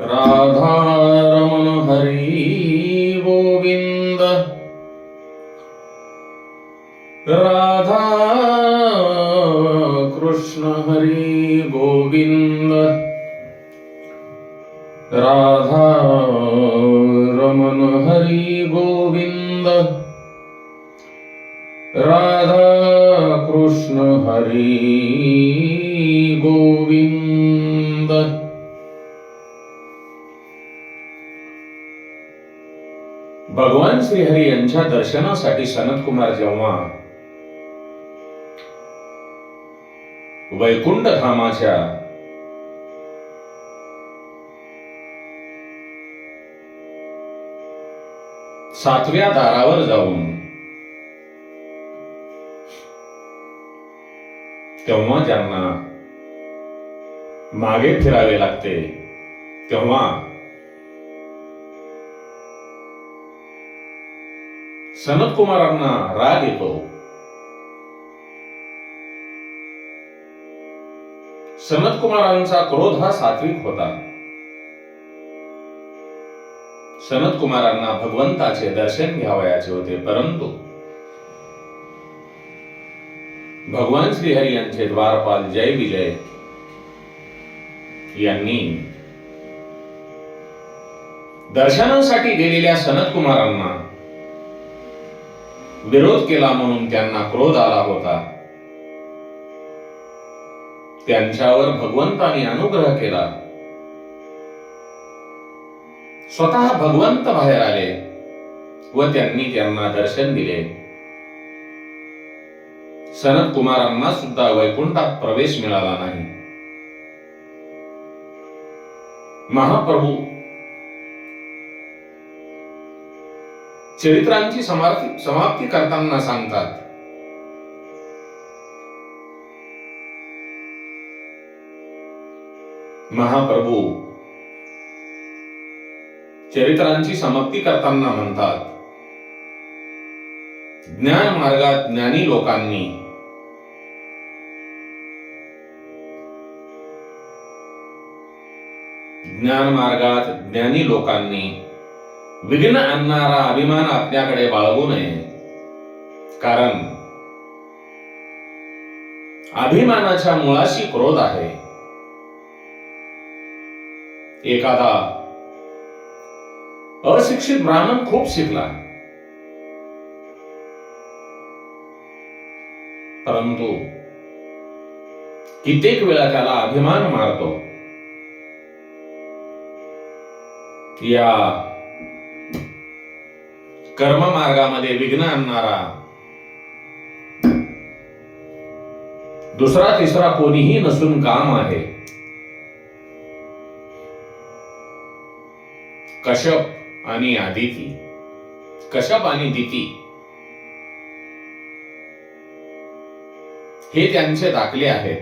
राधारमण हरी गोविंद। राधा कृष्ण हरी गोविन्द राधा दर्शनासाठी सनत कुमार जेव्हा वैकुंठ धामाच्या सातव्या दारावर जाऊन तेव्हा ज्यांना मागे फिरावे लागते तेव्हा सनत कुमारांना राग येतो. सनत कुमारांचा क्रोध हा सात्विक होता. सनत कुमारांना भगवंताचे दर्शन घ्यावयाचे होते परंतु भगवान श्रीहरी यांचे द्वारपाल जय विजय यांनी दर्शनासाठी गेलेल्या सनत कुमारांना विरोध केला म्हणून त्यांना क्रोध आला होता. त्यांच्यावर भगवंताने अनुग्रह केला. स्वतः भगवंत बाहेर आले व त्यांनी त्यांना दर्शन दिले. सनत कुमारांना सुद्धा वैकुंठात प्रवेश मिळाला नाही. महाप्रभू चरित्रांची समाप्ती समाप्ती करताना सांगतात. महाप्रभू चरित्रांची समाप्ती करताना म्हणतात ज्ञान मार्गात ज्ञानी लोकांनी ज्ञान मार्गात ज्ञानी लोकांनी विघ्न आणणारा अभिमान आपल्याकडे बाळगू नये. कारण अभिमानाच्या मुळाशी क्रोध आहे. एखादा अशिक्षित ब्राह्मण खूप शिकला. परंतु कित्येक वेळा त्याला अभिमान मारतो. या कर्म मार्गामध्ये विघ्न आणणारा. दुसरा तिसरा कोणीही नसून काम आहे. कश्यप आणि आदिती. कश्यप आणि दिती. हे त्यांचे दाखले आहेत.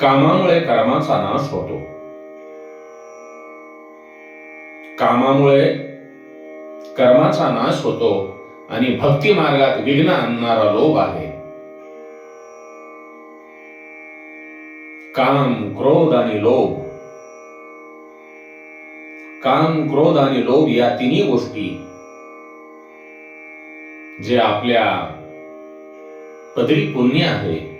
कामामुळे कर्माचा नाश होतो. कामामुळे कर्माचा नाश होतो आणि भक्ती मार्गात विघ्न आणणारा लोभ आहे. काम क्रोध आणि लोभ. काम क्रोध आणि लोभ या तिन्ही गोष्टी जे आपल्या पदरी पुण्य आहे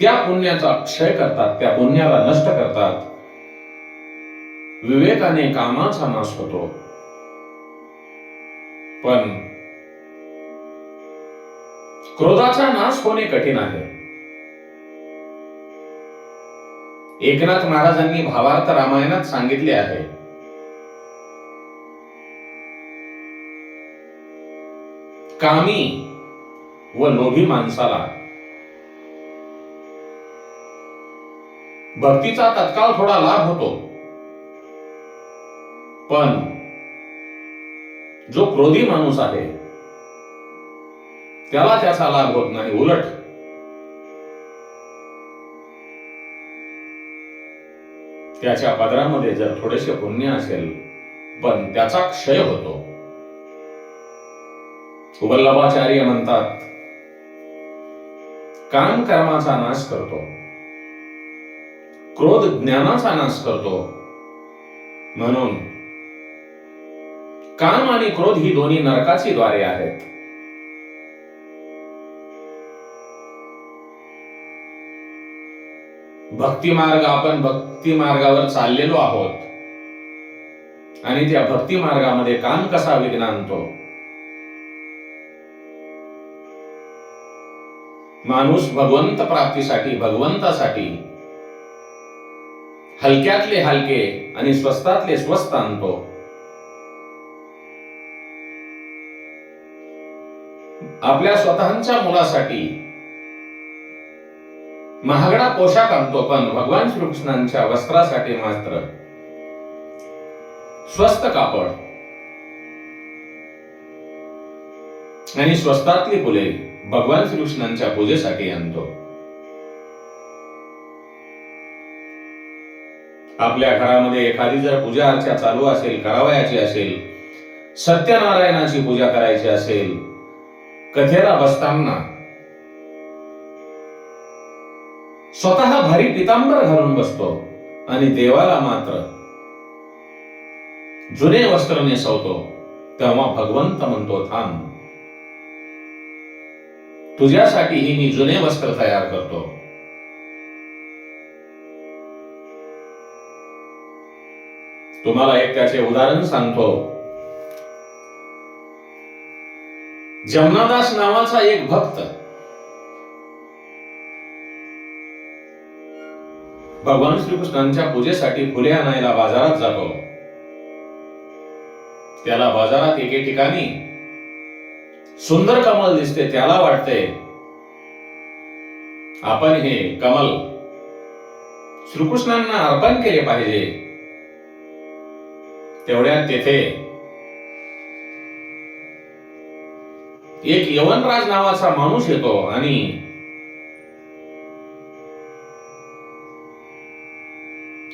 त्या पुण्याचा क्षय करतात त्या पुण्याला नष्ट करतात. विवेकाने कामाचा नाश होतो. पण क्रोधाचा नाश होणे कठीण आहे. एकनाथ महाराजांनी भावार्थ रामायणात सांगितले आहे. कामी व लोभी माणसाला भक्तीचा तत्काळ थोडा लाभ होतो. पण जो क्रोधी माणूस आहे त्याला त्याचा लाभ होत नाही उलट. त्याच्या पदरामध्ये जर थोडेसे पुण्य असेल पण त्याचा क्षय होतो. वल्लभाचार्य म्हणतात काम कर्माचा नाश करतो. क्रोध ज्ञानाचा नाश करतो. म्हणून काम आणि क्रोध ही दोन्ही नरकाची द्वारे आहेत. भक्ती मार्ग आपण भक्ती मार्गावर चाललेलो आहोत. आणि त्या भक्ती मार्गामध्ये काम कसा विघ्न आणतो माणूस भगवंत प्राप्तीसाठी भगवंतासाठी हलक्यातले हलके आणि स्वस्तातले स्वस्त आणतो. आपल्या स्वतःच्या मुलासाठी महागडा पोशाख आणतो पण भगवान श्रीकृष्णांच्या वस्त्रासाठी मात्र स्वस्त कापड आणि स्वस्तातली फुले भगवान श्रीकृष्णांच्या पूजेसाठी आणतो. आपल्या घरामध्ये एखादी जर पूजा अर्चा चालू असेल करावयाची असेल सत्यनारायणाची पूजा करायची असेल कथेला बसताना? स्वतः भारी पितांबर घालून बसतो आणि देवाला मात्र जुने वस्त्र नेसवतो तेव्हा भगवंत म्हणतो थांब. तुझ्यासाठीही मी जुने वस्त्र तयार करतो. तुम्हाला एक त्याचे उदाहरण सांगतो. जमनादास नावाचा एक भक्त. भगवान श्रीकृष्णांच्या पूजेसाठी फुले आणायला बाजारात जातो. त्याला बाजारात एके ठिकाणी सुंदर कमल दिसते त्याला वाटते आपण हे कमल श्रीकृष्णांना अर्पण केले पाहिजे. तेवढ्यात तेथे एक यवनराज नावाचा माणूस येतो आणि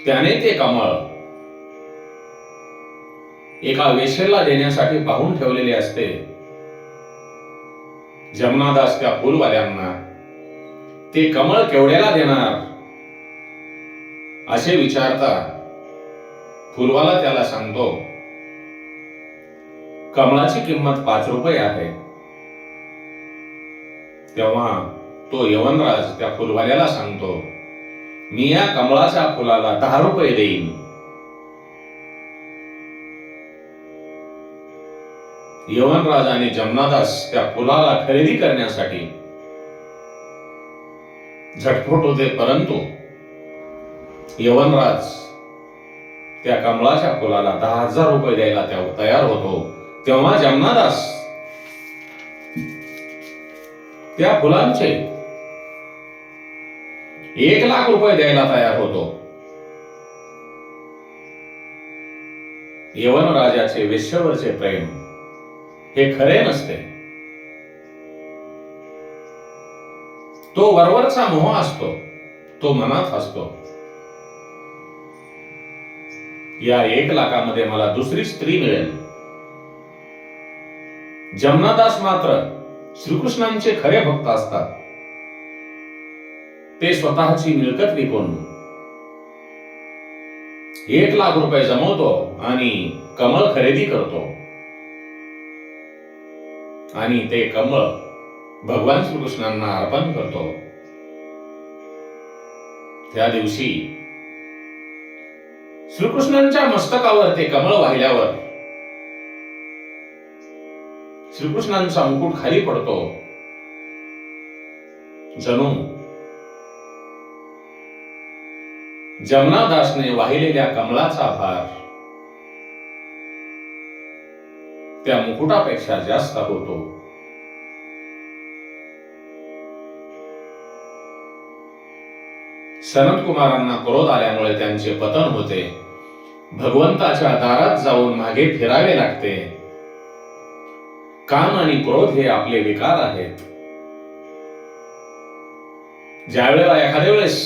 त्याने ते कमळ एका वेशेला देण्यासाठी पाहून ठेवलेले असते. जमनादास त्या फुलवाल्यांना ते कमळ केवढ्याला देणार? असे विचारता फुलवाला त्याला सांगतो कमळाची किंमत पाच रुपये आहे. तेव्हा तो यवनराज त्या फुलवाल्याला सांगतो मी या कमळाच्या फुलाला दहा रुपये देईन. यवनराज आणि जमनादास त्या फुलाला खरेदी करण्यासाठी झटपट होते परंतु यवनराज त्या कमळाच्या फुलाला दहा हजार रुपये द्यायला त्या तयार होतो. तेव्हा जमनादास त्या फुलांचे. एक लाख रुपये द्यायला तयार होतो. यवन राजाचे प्रेम हे खरे नसते. तो वरवरचा मोह असतो तो मनात असतो. या एक लाखामध्ये मला दुसरी स्त्री मिळेल. जमनादास मात्र श्रीकृष्णांचे खरे भक्त असतात. ते स्वतःची मिळकत विकून एक लाख रुपये जमवतो आणि कमळ खरेदी करतो. आणि ते कमळ भगवान श्रीकृष्णांना अर्पण करतो. त्या दिवशी श्रीकृष्णांच्या मस्तकावर ते कमळ वाहिल्यावर श्रीकृष्णांचा मुकुट खाली पडतो. जणू जमनादासने वाहिलेल्या कमलाचा भार त्या मुकुटापेक्षा जास्त होतो. सनत कुमारांना क्रोध आल्यामुळे त्यांचे पतन होते. भगवंताच्या दारात जाऊन मागे फिरावे लागते. काम आणि क्रोध हे आपले विकार आहेत. ज्या वेळेला एखाद्या वेळेस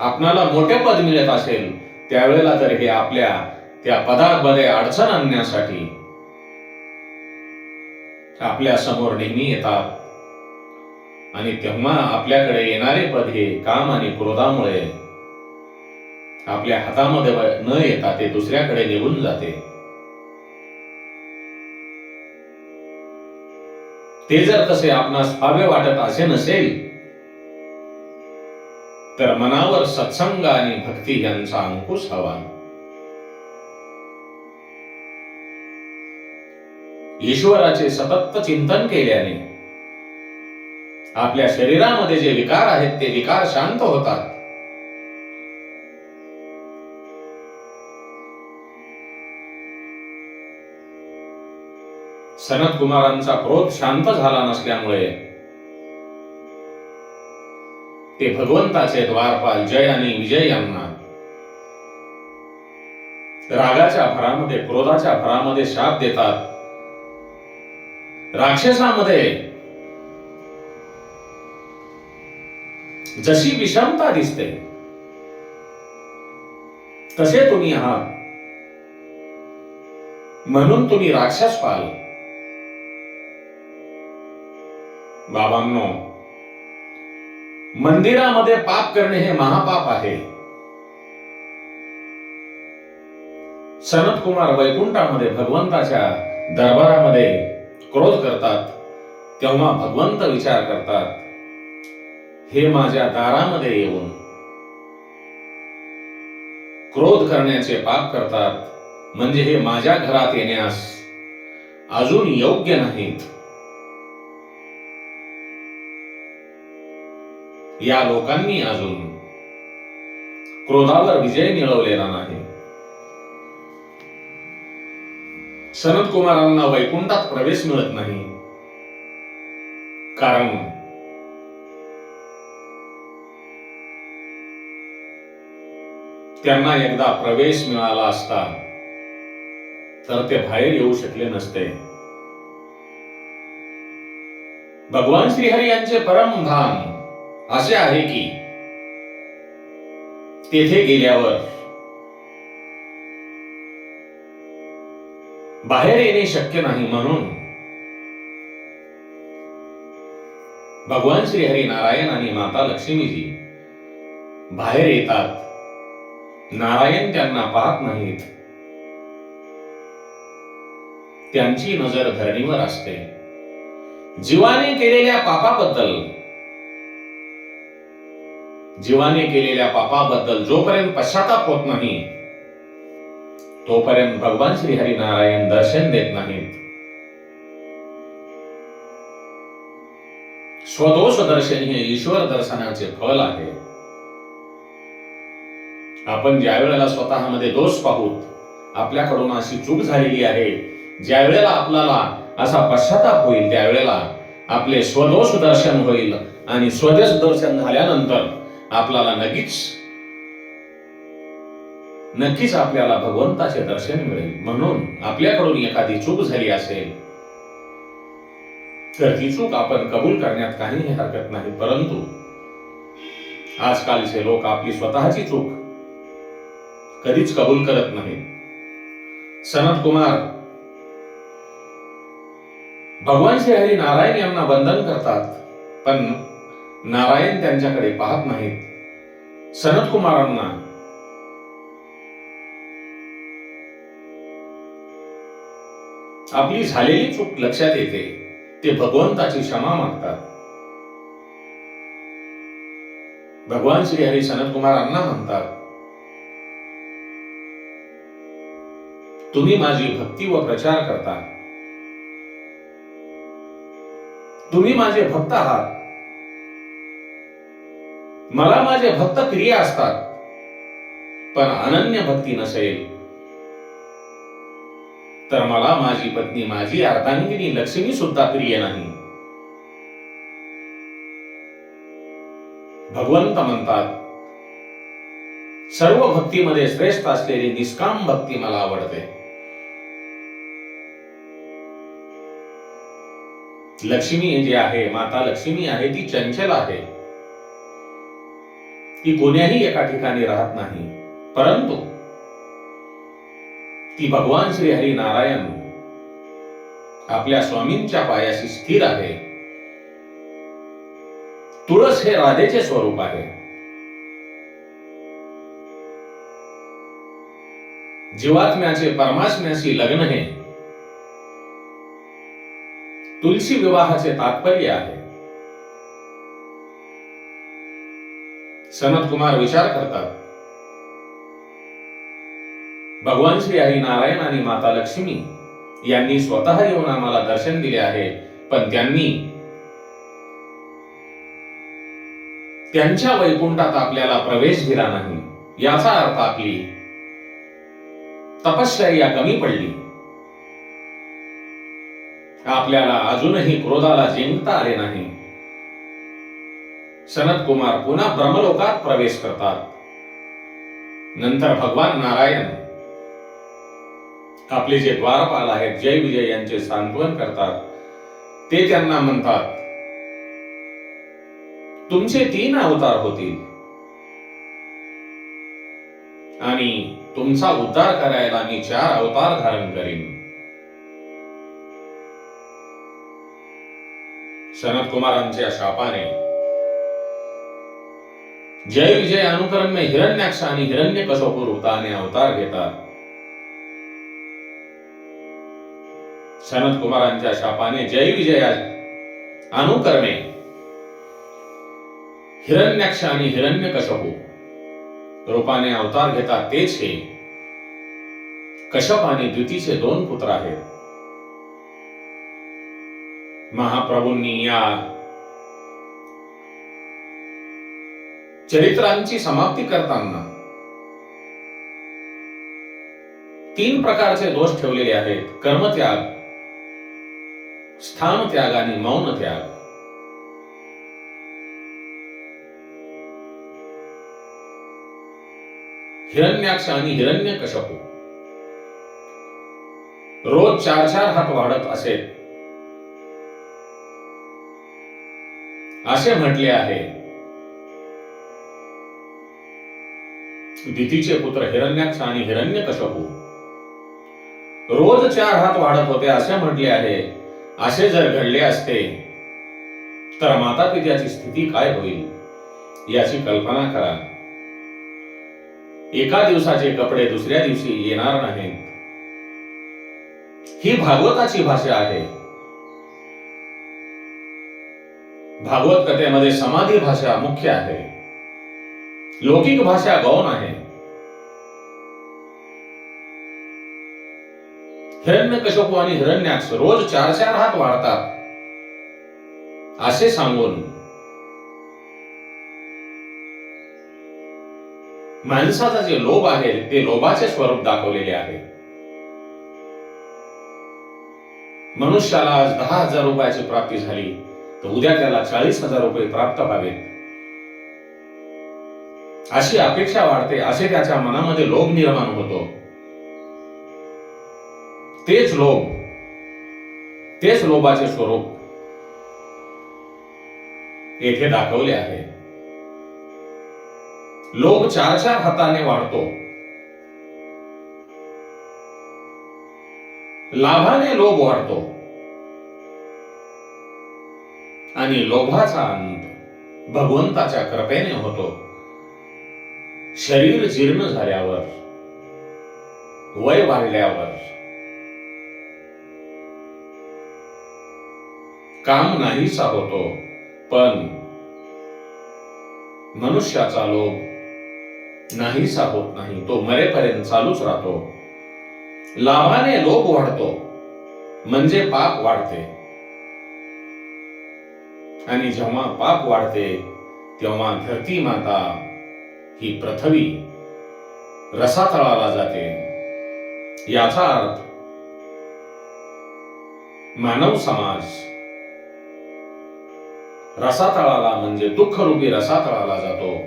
आपणाला मोठे पद मिळत असेल त्यावेळेला तर हे आपल्या त्या पदामध्ये अडचण आणण्यासाठी आपल्यासमोर नेहमी येतात. आणि तेव्हा आपल्याकडे येणारे पद हे काम आणि क्रोधामुळे आपल्या हातामध्ये न येता ते दुसऱ्याकडे निघून जाते. ते जर तसे आपणास हवे वाटत असे नसेल तर मनावर सत्संग आणि भक्ती यांचा अंकुश हवा. ईश्वराचे सतत चिंतन केल्याने आपल्या शरीरामध्ये जे विकार आहेत ते विकार शांत होतात. सनत कुमारांचा क्रोध शांत झाला नसल्यामुळे. ते भगवंताचे द्वारपाल जय आणि विजय यांना. रागाच्या भरामध्ये क्रोधाच्या भरामध्ये शाप देतात. राक्षसामध्ये. जशी विषमता दिसते. तसे तुम्ही आहात. म्हणून तुम्ही राक्षस पाल बाबांनो मंदिरामध्ये पाप करणे हे महापाप आहे. सनत कुमार वैकुंठामध्ये भगवंताच्या दरबारामध्ये क्रोध करतात तेव्हा भगवंत विचार करतात हे माझ्या दारामध्ये येऊन क्रोध करण्याचे पाप करतात म्हणजे हे माझ्या घरात येण्यास अजून योग्य नाहीत. या लोकांनी अजून क्रोधावर विजय मिळवलेला नाही. सनत कुमारांना वैकुंठात प्रवेश मिळत नाही. कारण त्यांना एकदा प्रवेश मिळाला असता तर ते बाहेर येऊ शकले नसते. भगवान श्रीहरी यांचे परमधाम असे आहे की तेथे गेल्यावर बाहेर येणे शक्य नाही म्हणून भगवान श्री हरी नारायण आणि माता लक्ष्मीजी बाहेर येतात. नारायण त्यांना पाहत नाहीत. त्यांची नजर धरणीवर असते. जीवाने केलेल्या पापाबद्दल जीवाने केलेल्या पापाबद्दल जोपर्यंत पश्चाताप होत नाही तोपर्यंत भगवान श्री हरी नारायण दर्शन देत नाहीत. स्वदोष दर्शन हे ईश्वर दर्शनाचे फल आहे. आपण ज्या वेळेला स्वतःमध्ये दोष पाहूत आपल्याकडून अशी चूक झालेली आहे ज्या वेळेला आपल्याला असा पश्चाताप होईल त्यावेळेला आपले स्वदोष दर्शन होईल आणि स्वदेश दर्शन झाल्यानंतर आपल्याला नक्कीच नक्कीच आपल्याला भगवंताचे दर्शन मिळेल. म्हणून आपल्याकडून एखादी चूक झाली असेल तर ती चूक आपण कबूल करण्यात काहीही हरकत नाही. परंतु आजकालचे लोक आपली स्वतःची चूक कधीच कबूल करत नाही सनत कुमार भगवान श्री हरी नारायण यांना वंदन करतात पण नारायण त्यांच्याकडे पाहत नाहीत. सनत कुमारांना आपली झालेली चूक लक्षात येते. ते भगवंताची क्षमा मागतात. भगवान श्री हरी सनत कुमारांना म्हणतात तुम्ही माझी भक्ती व प्रचार करता. तुम्ही माझे भक्त आहात. मला माझे भक्त प्रिय असतात पण अनन्य भक्ती नसेल. तर मला माझी पत्नी माझी अर्धांगिनी लक्ष्मी सुद्धा प्रिय नाही. भगवंत म्हणतात सर्व भक्तीमध्ये श्रेष्ठ असलेली निष्काम भक्ती मला आवडते. लक्ष्मी जी आहे माता लक्ष्मी आहे ती चंचल आहे. ती कोण्याही एका ठिकाणी राहत नाही. परंतु ती भगवान श्री हरी नारायण आपल्या स्वामींच्या पायाशी स्थिर आहे. तुळस हे राधेचे स्वरूप आहे. जीवात्म्याचे परमात्म्याशी लग्न हे तुलसी विवाहाचे तात्पर्य आहे. सनत कुमार विचार करतात. भगवान श्री हरी नारायण आणि माता लक्ष्मी यांनी स्वतः येऊन आम्हाला दर्शन दिले आहे पण त्यांनी त्यांच्या वैकुंठात आपल्याला प्रवेश दिला नाही याचा अर्थ आपली तपश्चर्या कमी पडली. आपल्याला अजूनही क्रोधाला जिंकता आले नाही. सनत कुमार पुन्हा ब्रह्मलोकात प्रवेश करतात. नंतर भगवान नारायण आपले जे द्वारपाल आहेत जय विजय यांचे सांत्वन करतात. ते त्यांना म्हणतात तुमचे तीन अवतार होतील. आणि तुमचा उद्धार करायला मी चार अवतार धारण करीन. सनत कुमारांच्या शापाने जय विजय में हिरण्याक्ष आणि हिरण्य कसोपूर रूपाने अवतार घेतात सनत कुमारांच्या शापाने जय विजय अनुकरणे. हिरण्याक्ष आणि हिरण्य रूपाने अवतार घेतात तेच हे. कश्यप आणि द्वितीचे दोन पुत्र आहेत. महाप्रभूंनी या चरित्रांची समाप्ती करताना तीन प्रकारचे दोष ठेवलेले आहेत. कर्मत्याग स्थान त्याग आणि मौन त्याग हिरण्याक्ष आणि हिरण्य कशपू रोज चार चार हात वाढत असेल असे म्हटले आहे. दितीचे पुत्र हिरण्याक्ष आणि हिरण्य कशपू रोज चार हात वाढत होते असे म्हटले आहे. असे जर घडले असते तर माता पित्याची स्थिती काय होईल? याची कल्पना करा. एका दिवसाचे कपडे दुसऱ्या दिवशी येणार नाहीत. ही भागवताची भाषा आहे. भागवत कथेमध्ये समाधी भाषा मुख्य आहे. लौकिक भाषा गौण आहे. हिरण्यकशपू आणि हिरण्याक्ष रोज चार चार हात वाढतात. असे सांगून माणसाचा जे लोभ आहे ते लोभाचे स्वरूप दाखवलेले आहे. मनुष्याला आज दहा हजार रुपयाची प्राप्ती झाली तर उद्या त्याला चाळीस हजार रुपये प्राप्त व्हावेत. अशी अपेक्षा वाढते असे त्याच्या मनामध्ये लोभ निर्माण होतो. तेच लोभ. तेच लोभाचे स्वरूप येथे दाखवले आहे. लोभ चार चार हाताने वाढतो. लाभाने लोभ वाढतो. आणि लोभाचा अंत भगवंताच्या कृपेने होतो. शरीर जीर्ण झाल्यावर वय वाढल्यावर काम नाहीसा होतो पण मनुष्याचा लोभ नाहीसा होत नाही तो मरेपर्यंत चालूच राहतो. लाभाने लोभ वाढतो म्हणजे पाप वाढते. आणि जेव्हा पाप वाढते तेव्हा धरती माता ही पृथ्वी रसातळाला जाते. याचा अर्थ मानव समाज रसातळाला म्हणजे दुःखरूपी रसातळाला जातो.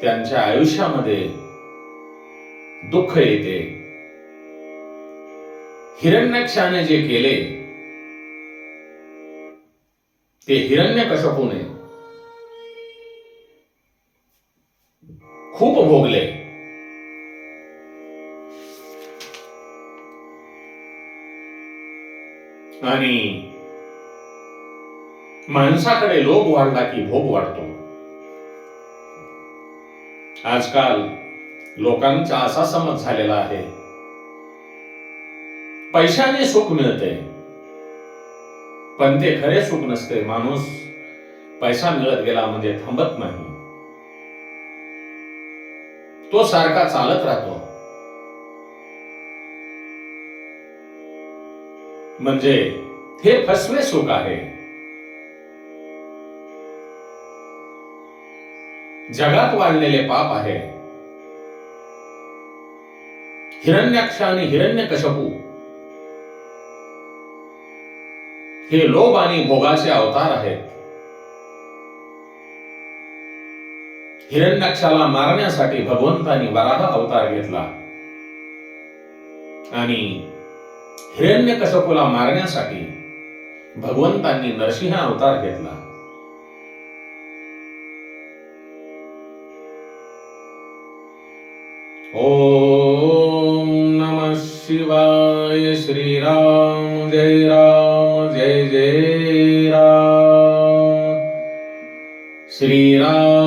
त्यांच्या आयुष्यामध्ये दुःख येते. हिरण्यक्षाने जे केले ते हिरण्य कशपूने खूप भोगले. आणि माणसाकडे लोभ वाढला की भोग वाढतो. आजकाल लोकांचा असा समज झालेला आहे. पैशाने सुख मिळते. पण ते खरे सुख नसते. माणूस पैसा मिळत गेला म्हणजे थांबत नाही. तो सारखा चालत राहतो. म्हणजे हे फसवे सुख आहे. जगात वाढलेले पाप आहे. हिरण्याक्ष आणि हिरण्यकशपू हे लोभ आणि भोगाचे अवतार आहेत. हिरण्याक्षाला मारण्यासाठी भगवंतानी वराह अवतार घेतला. आणि हिरण्यकशपूला मारण्यासाठी भगवंतांनी नरसिंह अवतार घेतला. ओम नमः शिवाय श्रीराम जय राम जय जय राम। श्रीराम।